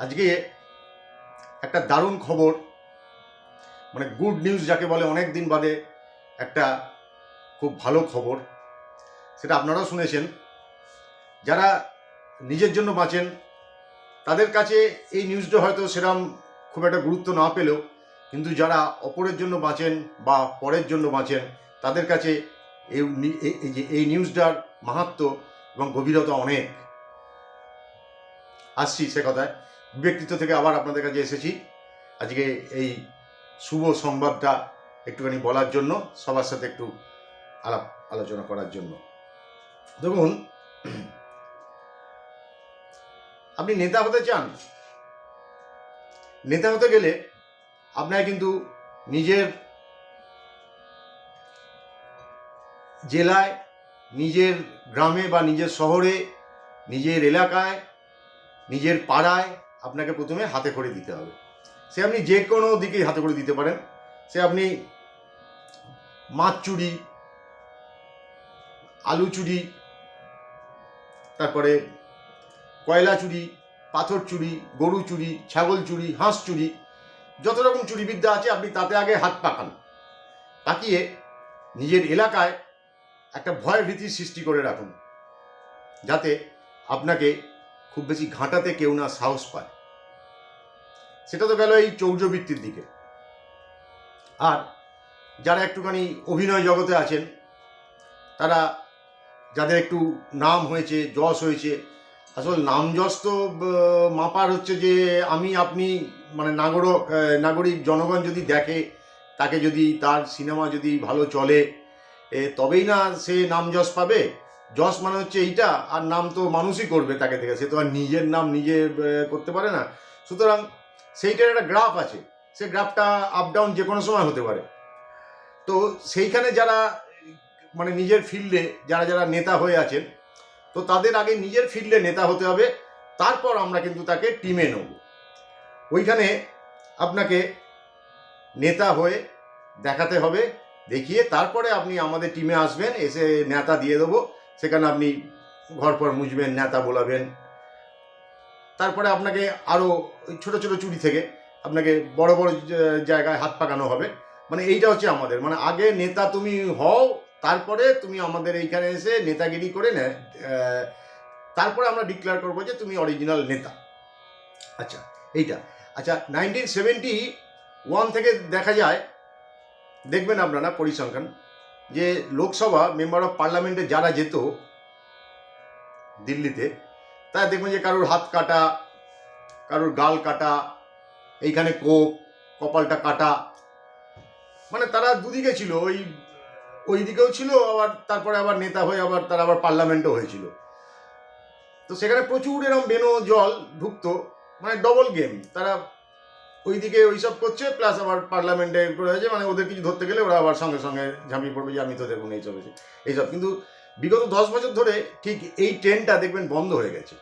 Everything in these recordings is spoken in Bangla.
আজকে একটা দারুণ খবর মানে গুড নিউজ যাকে বলে অনেক দিন বাদে একটা খুব ভালো খবর, সেটা আপনারাও শুনেছেন। যারা নিজের জন্য বাঁচেন, তাদের কাছে এই নিউজটা হয়তো সেরম খুব একটা গুরুত্ব না পেলেও, কিন্তু যারা অপরের জন্য বাঁচেন বা পরের জন্য বাঁচেন, তাদের কাছে এই যে এই নিউজটার মাহাত্ম এবং গভীরতা অনেক। আসছি সে কথায়। ব্যক্তিত্ব থেকে আবার আপনাদের কাছে এসেছি। আজকে এই শুভ সংবাদটা একটুখানি বলার জন্য, সবার সাথে একটু আলাপ আলোচনা করার জন্য। দেখুন, আপনি নেতা হতে চান, নেতা হতে গেলে আপনাকে কিন্তু নিজের জেলায়, নিজের গ্রামে বা নিজের শহরে, নিজের এলাকায়, নিজের পাড়ায় আপনাকে প্রথমে হাতে করে দিতে হবে। সে আপনি যে কোনো দিকেই হাতে করে দিতে পারেন। সে আপনি মাছ চুরি, আলু চুরি, তারপরে কয়লা চুরি, পাথর চুরি, গরু চুরি, ছাগল চুরি, হাঁস চুরি, যত রকম চুরিবিদ্যা আছে আপনি তাতে আগে হাত পাকান। পাকিয়ে নিজের এলাকায় একটা ভয় ভীতির সৃষ্টি করে রাখুন। যাতে আপনাকে খুব বেশি ঘাঁটাতে কেউ না সাহস পায়। সেটা তো গেল এই চৌর্যবৃত্তির দিকে। আর যারা একটুখানি অভিনয় জগতে আছেন, তারা যাদের একটু নাম হয়েছে, যশ হয়েছে, আসল নাম যশ তো মাপার হচ্ছে যে আমি, আপনি মানে নাগরিক নাগরিক জনগণ যদি দেখে, তাকে যদি তার সিনেমা যদি ভালো চলে তবেই না সে নাম যশ পাবে। যশ মানে হচ্ছে এইটা, আর নাম তো মানুষই করবে তাকে থেকে সে তো আর নিজের নাম নিজে করতে পারে না। সুতরাং সেইটার একটা গ্রাফ আছে। সে গ্রাফটা আপ ডাউন যে কোনো সময় হতে পারে। তো সেইখানে যারা মানে নিজের ফিল্ডে যারা যারা নেতা হয়ে আছেন, তো তাদের আগে নিজের ফিল্ডে নেতা হতে হবে। তারপর আমরা কিন্তু তাকে টিমে নেব। ওইখানে আপনাকে নেতা হয়ে দেখাতে হবে, দেখিয়ে তারপরে আপনি আমাদের টিমে আসবেন, এসে নেতা দিয়ে দেবো। সেখানে আপনি ঘর পর মুছবেন, নেতা বলাবেন। তারপরে আপনাকে আরও ছোটো ছোটো চুরি থেকে আপনাকে বড় বড় জায়গায় হাত পাকানো হবে। মানে এইটা হচ্ছে আমাদের। মানে আগে নেতা তুমি হও, তারপরে তুমি আমাদের এইখানে এসে নেতাগিরি করে নে তারপরে আমরা ডিক্লেয়ার করব যে তুমি অরিজিনাল নেতা। আচ্ছা এইটা। আচ্ছা নাইনটিন সেভেন্টি ওয়ান থেকে দেখা যায়, দেখবেন আপনারা পরিসংখ্যান, যে লোকসভা মেম্বার অফ পার্লামেন্টে যারা যেত, দিল্লিতে তারা দেখবেন যে কারোর হাত কাটা, কারোর গাল কাটা, এইখানে কোপ, কপালটা কাটা। মানে তারা দুদিকে ছিল, ওই ওই দিকেও ছিল, আবার তারপরে আবার নেতা হয়ে আবার তারা আবার পার্লামেন্টও হয়েছিল। তো সেখানে প্রচুর এরকম বেনো জল ঢুকতো মানে ডবল গেম তারা ওই ওইদিকে ওইসব করছে প্লাস আবার পার্লামেন্টে হয়েছে মানে ওদের কিছু ধরতে গেলে ওরা আবার সঙ্গে সঙ্গে ঝাঁপিয়ে পড়বে যে আমি তো দেখুন এইসব এসে এইসব কিন্তু বিগত দশ বছর ধরে ঠিক এই ট্রেনটা দেখবেন বন্ধ হয়ে গেছে।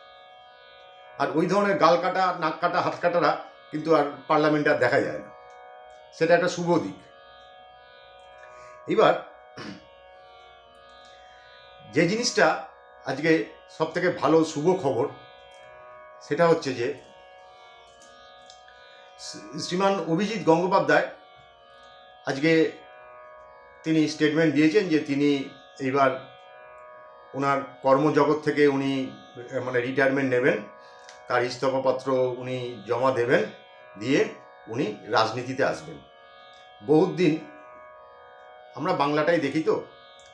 আর ওই ধরনের গাল কাটা, নাক কাটা, হাত কাটারা কিন্তু আর পার্লামেন্টে আর দেখা যায় না। সেটা একটা শুভ দিক। এবার যে জিনিসটা আজকে সব থেকে ভালো শুভ খবর, সেটা হচ্ছে যে শ্রীমান অভিজিৎ গঙ্গোপাধ্যায় আজকে তিনি স্টেটমেন্ট দিয়েছেন যে তিনি এইবার ওনার কর্মজগৎ থেকে উনি মানে রিটায়ারমেন্ট নেবেন। তার ইস্তফাপত্র উনি জমা দেবেন, দিয়ে উনি রাজনীতিতে আসবেন। বহুত দিন আমরা বাংলাটাই দেখি তো।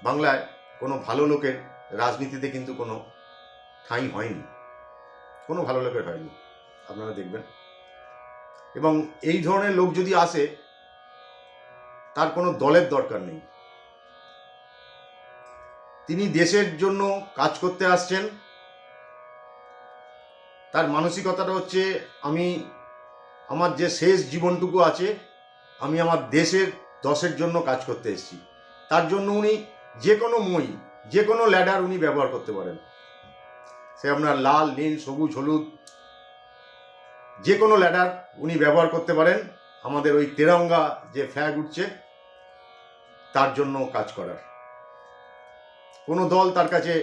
বাংলায় কোনো ভালো লোকের রাজনীতিতে কিন্তু কোনো ঠাঁই হয়নি। কোনো ভালো লোকের হয়নি। আপনারা দেখবেন। এবং এই ধরনের লোক যদি আসে, তার কোনো দলের দরকার নেই। তিনি দেশের জন্য কাজ করতে আসছেন। তার মানসিকতাটা হচ্ছে, আমি আমার যে শেষ জীবনটুকু আছে, আমি আমার দেশের দশের জন্য কাজ করতে এসেছি। তার জন্য উনি যে কোনো মই, যে কোনো ল্যাডার উনি ব্যবহার করতে পারেন। সে আপনার লাল, নীল, সবুজ, হলুদ, যে কোনো ল্যাডার উনি ব্যবহার করতে পারেন। আমাদের ওই তেরঙ্গা যে ফ্ল্যাগ উঠছে, তার জন্য কাজ করার। কোনো দল তার কাছে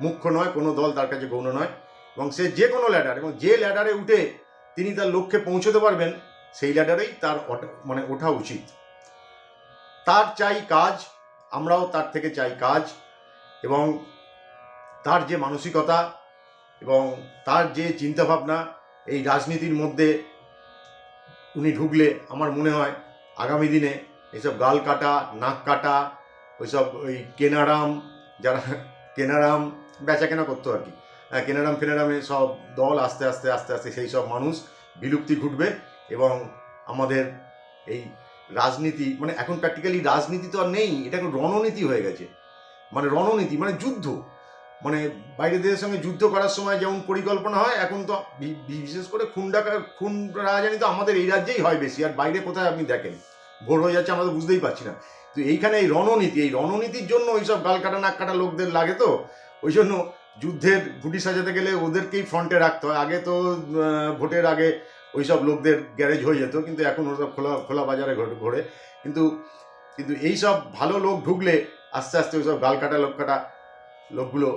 মুখ্য নয়, কোনো দল তার কাছে গৌণ নয়। এবং সে যে কোনো ল্যাডার এবং যে ল্যাডারে উঠে তিনি তার লক্ষ্যে পৌঁছতে পারবেন, সেই ল্যাডারেই তার মানে ওঠা উচিত। তার চাই কাজ, আমরাও তার থেকে চাই কাজ, এবং তার যে মানসিকতা এবং তার যে চিন্তাভাবনা, এই রাজনীতির মধ্যে উনি ঢুকলে আমার মনে হয় আগামী দিনে এইসব গাল কাটা, নাক কাটা ওইসব ওই কেনারাম, যারা কেনারাম বেচা কেনা করতো আর কি। হ্যাঁ কেনারাম ফেনারামে সব দল আস্তে আস্তে আস্তে আস্তে সেই সব মানুষ বিলুপ্তি ঘটবে এবং আমাদের এই রাজনীতি মানে এখন প্র্যাকটিক্যালি রাজনীতি তো আর নেই, এটা এখন রণনীতি হয়ে গেছে। মানে রণনীতি মানে যুদ্ধ। মানে বাইরের দেশের সঙ্গে যুদ্ধ করার সময় যেমন পরিকল্পনা হয়, এখন তো বিশেষ করে খুন খুন রাজানি তো আমাদের এই রাজ্যেই হয় বেশি, আর বাইরে কোথায় আপনি দেখেন? ভোর হয়ে যাচ্ছে, আমরা তো বুঝতেই পারছি না। তো এইখানে এই রণনীতি, এই রণনীতির জন্য ওইসব গাল কাটা, নাক কাটা লোকদের লাগে তো? ওই জন্য যুদ্ধের গুটি সাজাতে গেলে ওদেরকেই ফ্রন্টে রাখতে হয়। আগে তো ভোটের আগে ওইসব লোকদের গ্যারেজ হয়ে যেত, কিন্তু এখন ওসব খোলা খোলা বাজারে ঘোরে। কিন্তু কিন্তু এইসব ভালো লোক ঢুকলে আস্তে আস্তে ওইসব গাল কাটা, লোক কাটা লোকগুলো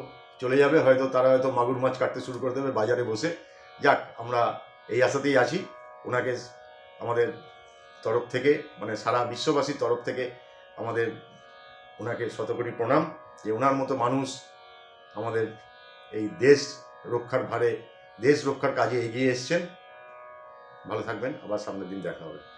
চলে যাবে। হয়তো তারা হয়তো মাগুর মাছ কাটতে শুরু করে দেবে বাজারে বসে। যাক, আমরা এই আশাতেই আছি। ওনাকে আমাদের তরফ থেকে মানে সারা বিশ্ববাসীর তরফ থেকে আমাদের ওনাকে শতকোটি প্রণাম যে ওনার মতো মানুষ আমাদের এই দেশ রক্ষার ভারে, দেশ রক্ষার কাজে এগিয়ে এসছেন। ভালো থাকবেন, আবার সামনের দিন দেখা হবে।